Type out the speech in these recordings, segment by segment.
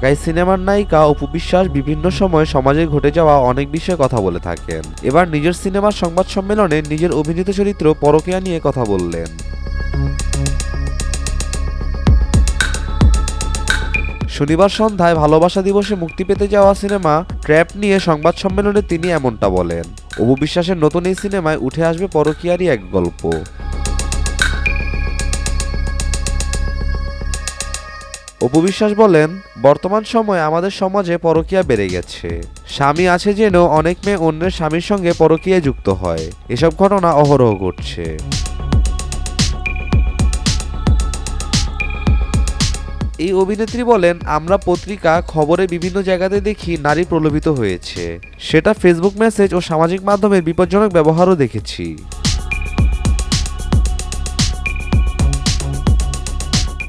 ঢাকায় সিনেমার নায়িকা অপু বিশ্বাস বিভিন্ন সময় সমাজে ঘটে যাওয়া অনেক বিষয়ে কথা বলে থাকেন। এবার নিজের সিনেমার সংবাদ সম্মেলনে নিজের অভিনীত চরিত্র পরকীয়া নিয়ে কথা বললেন। শনিবার সন্ধ্যায় ভালোবাসা দিবসে মুক্তি পেতে যাওয়া সিনেমা ট্র্যাপ নিয়ে সংবাদ সম্মেলনে তিনি এমনটা বলেন। অপু বিশ্বাসের নতুন এই সিনেমায় উঠে আসবে পরকীয়ারই এক গল্প। অপু বিশ্বাস বলেন, বর্তমান সময়ে আমাদের সমাজে পরকীয়া বেড়ে গেছে। স্বামী আছে জেনেও অনেক মেয়ে অন্যের স্বামীর সঙ্গে পরকীয়ায় যুক্ত হয়। এসব ঘটনা অহরহ ঘটছে। এই অভিনেত্রী বলেন, আমরা পত্রিকা, খবরে বিভিন্ন জায়গাতে দেখি নারী প্রলোভিত হয়েছে। সেটা ফেসবুক মেসেজ ও সামাজিক মাধ্যমের বিপজ্জনক ব্যবহারও দেখেছি।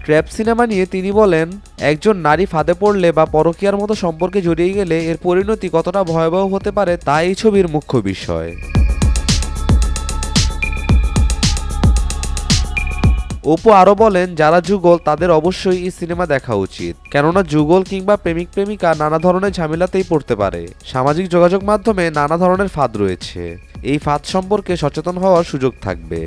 ট্র্যাপ সিনেমা নিয়ে তিনি বলেন, একজন নারী ফাঁদে পড়লে বা পরকীয়ার মতো সম্পর্কে জড়িয়ে গেলে এর পরিণতি কতটা ভয়াবহ হতে পারে তা এই ছবির মুখ্য বিষয়। অপু আরও বলেন, যারা যুগল, তাদের অবশ্যই এই সিনেমা দেখা উচিত। কেননা যুগল কিংবা প্রেমিক, প্রেমিকা নানা ধরনের ঝামেলাতেই পড়তে পারে। সামাজিক যোগাযোগ মাধ্যমে নানা ধরনের ফাঁদ রয়েছে। এই ফাঁদ সম্পর্কে সচেতন হওয়ার সুযোগ থাকবে।